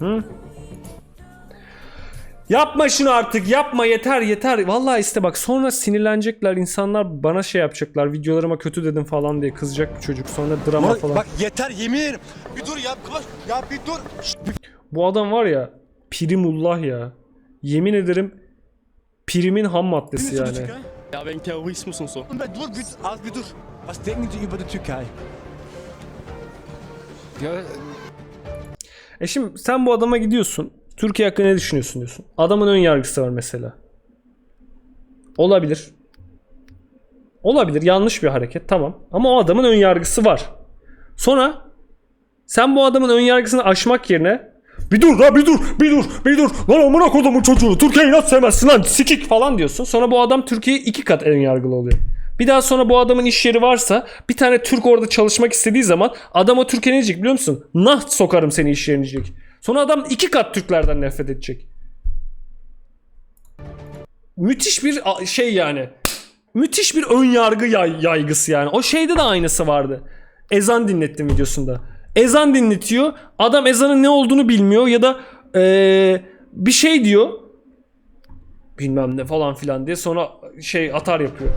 Hı? Yapma şunu artık yapma yeter yeter. Vallahi iste bak sonra sinirlenecekler insanlar bana şey yapacaklar videolarıma kötü dedim falan diye kızacak bu çocuk sonra drama Moruk, falan. bak yeter yemin ederim. Bir dur ya kıvaç. Ya bir dur. Şşt, Bu adam var ya Primullah ya. Yemin ederim primin ham maddesi yani. Türkei? Ja, wegen Terrorismus und so. Ben dur bir, az bir dur. Was denken Sie über die Türkei? Ja, E şimdi sen bu adama gidiyorsun. Türkiye hakkında ne düşünüyorsun diyorsun. Adamın ön yargısı var mesela. Olabilir. Olabilir yanlış bir hareket tamam. Ama o adamın ön yargısı var. Sonra sen bu adamın ön yargısını aşmak yerine bir dur la bir dur bir dur bir dur lan amına kodumun çocuğu Türkiye'yi nasıl sevmezsin lan sikik falan diyorsun. Sonra bu adam Türkiye'ye iki kat ön yargılı oluyor. Bir daha sonra bu adamın iş yeri varsa bir tane Türk orada çalışmak istediği zaman adam o Türkiye ne diyecek biliyor musun? Nah sokarım seni iş yerine diyecek. Sonra adam iki kat Türklerden nefret edecek. Müthiş bir şey yani. Müthiş bir ön yargı yay- yaygısı yani. O şeyde de aynısı vardı. Ezan dinlettim videosunda. Ezan dinletiyor. Adam ezanın ne olduğunu bilmiyor ya da eee, bir şey diyor. Bilmem ne falan filan diye sonra şey atar yapıyor.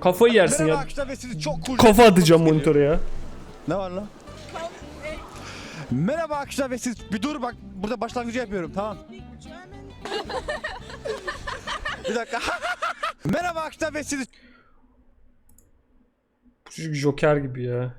Kafayı yersin Merhaba ya. arkadaşlar ve sizi çok cool. Kafa atacağım monitöre ya. Ne var lan? Merhaba arkadaşlar ve siz bir dur bak burada başlangıcı yapıyorum tamam. bir dakika. Merhaba arkadaşlar ve sizi Bu Çocuk Joker gibi ya.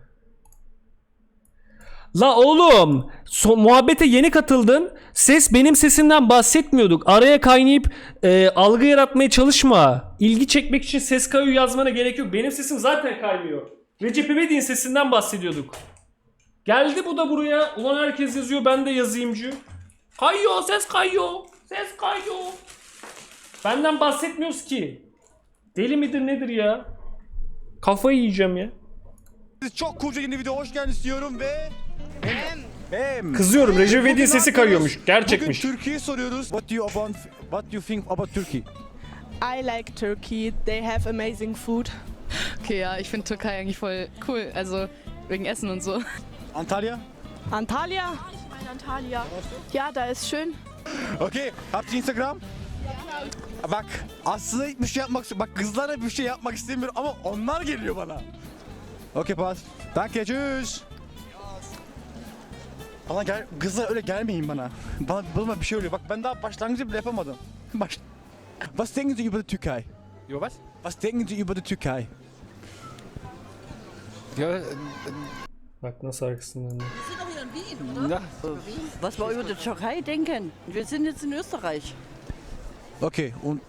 La oğlum, so- muhabbete yeni katıldın. Ses benim sesimden bahsetmiyorduk. Araya kaynayıp e, algı yaratmaya çalışma. İlgi çekmek için ses kayıyor yazmana gerek yok. Benim sesim zaten kaymıyor. Recep İvedik'in sesinden bahsediyorduk. Geldi bu da buraya. Ulan herkes yazıyor ben de yazayımcı. Kayıyor ses kayıyor. Ses kayıyor. Benden bahsetmiyoruz ki. Deli midir nedir ya? Kafayı yiyeceğim ya. çok coolca yeni video hoş geldiniz diyorum ve Hem. Kızıyorum. Recep İvedik'in sesi kayıyormuş. Gerçekmiş. Bugün Türkiye'yi soruyoruz. What do you about what do you think about Turkey? I like Turkey. They have amazing food. Okay, ja, ich finde Türkei eigentlich voll cool. Also wegen Essen und so. Antalya? Antalya? Antalya. Ja, da ist schön. Okey. Habt ihr Instagram? Bak aslında hiçbir şey yapmak bak kızlara bir şey yapmak istemiyorum ama onlar geliyor bana. Okey pas. Danke tschüss. Bana gel kızlar öyle gelmeyin bana. Bana, bana bir şey oluyor. Bak ben daha başlangıcı bile yapamadım. Baş... Was denken Sie über die Türkei? über was? Was denken Sie über die Türkei? Ja, Bak nasıl arkasından. da. ja, Was wir über die Türkei denken. Wir sind jetzt in Österreich. Okey. Und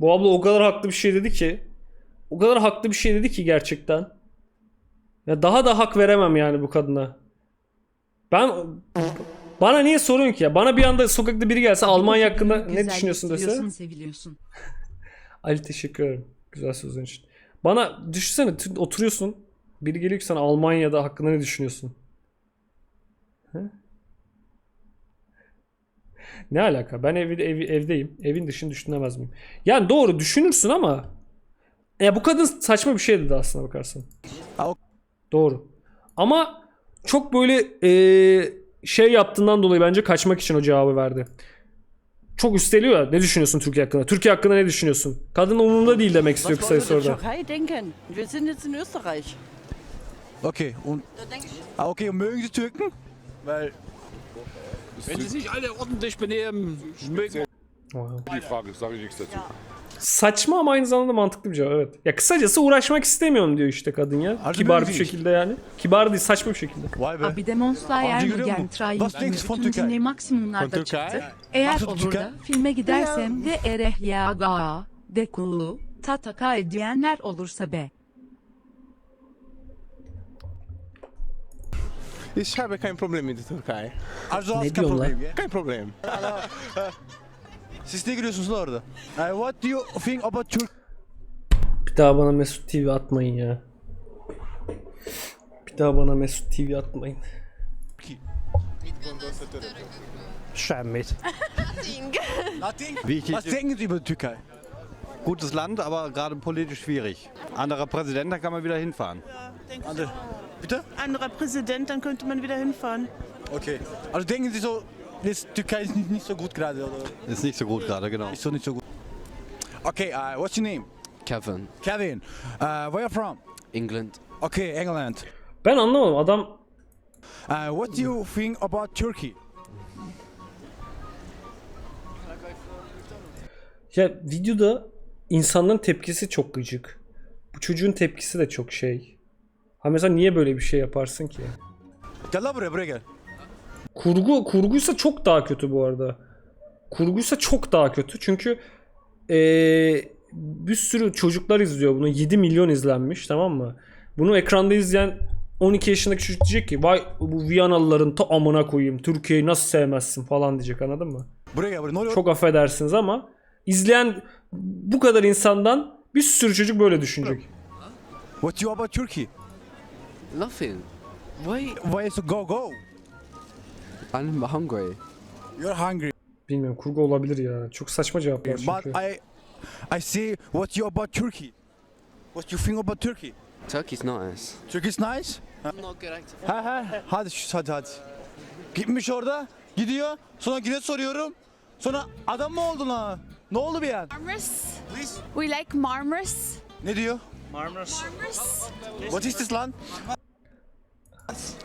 Bu abla o kadar haklı bir şey dedi ki. O kadar haklı bir şey dedi ki gerçekten. Ya daha da hak veremem yani bu kadına. Ben bana niye soruyorsun ki ya? Bana bir anda sokakta biri gelse Almanya hakkında ne düşünüyorsun dese. seviliyorsun. Ali teşekkür ederim. Güzel sözün için. Bana düşünsene oturuyorsun. Biri geliyor ki sana Almanya'da hakkında ne düşünüyorsun? He? Ne alaka? Ben ev, ev, evdeyim. Evin dışını düşünemez miyim? Yani doğru düşünürsün ama ya bu kadın saçma bir şey dedi aslına bakarsan. Doğru. Ama çok böyle eee, şey yaptığından dolayı bence kaçmak için o cevabı verdi. Çok üsteliyor ya. Ne düşünüyorsun Türkiye hakkında? Türkiye hakkında ne düşünüyorsun? Kadın umurunda değil demek istiyor in Österreich. okay. Und ah, okay, und mögen Sie Türken? Weil wenn sie sich alle ordentlich benehmen, mögen Wow. Die Frage sage ich nichts dazu. Saçma ama aynı zamanda mantıklı bir cevap evet. Ya kısacası uğraşmak istemiyorum diyor işte kadın ya. Harbi Kibar mi bir değil? şekilde yani. Kibar değil saçma bir şekilde. vay be. Abi Demonslar Avcı görüyor Ermugen musun? Train Was denkst du von bütün dinle maksimumlarda çıktı. Eğer Nasıl olur da filme gidersem de ereh ya ga de kulu tataka diyenler olursa be. Ich habe kein Problem mit der Türkei. Also hast Ne kein diyorsun lan? Problem ya. Kein Problem. Siz ne gülüyorsunuz lan orada? Uh, what do you think about Turkey? Bir daha bana Mesut TV atmayın ya. Bir daha bana Mesut TV atmayın. Scheinmet. Nothing. Ich Was denken Sie über die Türkei? Gutes Land, aber gerade politisch schwierig. Anderer Präsident, da kann man wieder hinfahren. Andere. Bitte? Anderer Präsident, dann könnte man wieder hinfahren. Okay. Also denken Sie so, das Türkei ist nicht, so gut gerade, oder? Ist nicht so gut gerade, genau. Ist so nicht so gut. Okay, uh, what's your name? Kevin, Kevin. Uh, where you from? England. Okay, England. Ben anlamadım adam Uh, what do you think about Turkey? ya videoda insanların tepkisi çok gıcık. Bu çocuğun tepkisi de çok şey. Ha mesela niye böyle bir şey yaparsın ki? Gel lan buraya, buraya gel. Kurgu kurguysa çok daha kötü bu arada. Kurguysa çok daha kötü. Çünkü eee, bir sürü çocuklar izliyor bunu. 7 milyon izlenmiş tamam mı? Bunu ekranda izleyen 12 yaşındaki çocuk diyecek ki vay bu Viyanalıların ta amına koyayım. Türkiye'yi nasıl sevmezsin falan diyecek anladın mı? Buraya buraya. Ne oluyor? Çok affedersiniz ama izleyen bu kadar insandan bir sürü çocuk böyle düşünecek. What you about Turkey? Nothing. Wait, Why is go go? I'm hungry. You're hungry. Bilmiyorum kurgu olabilir ya. Çok saçma cevaplar But çünkü. I, I see what you about Turkey. What you think about Turkey? Turkey's nice. Turkey's nice. I'm not at Ha ha. Hadi şu- hadi hadi. Gitmiş orada. Gidiyor. Sonra yine soruyorum. Sonra adam mı oldu lan? Ne oldu bir an? Marmaris. Please. We like Marmaris. Ne diyor? Marmaris. What is this lan?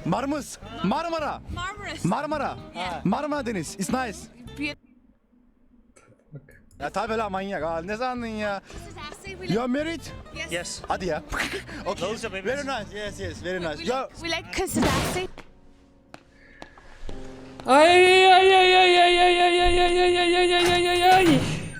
Marmız. Marmara. Marmaris. Marmara. Marmara Deniz. It's nice. Ya tabi la manyak. Aa, ne sandın ya? You are married? Yes. Hadi ya. okay. Those are babies. Very nice. Yes yes. Very nice. Ya We like Kusadasi. Ay ay ay ay ay ay ay ay ay ay ay ay ay ay ay ay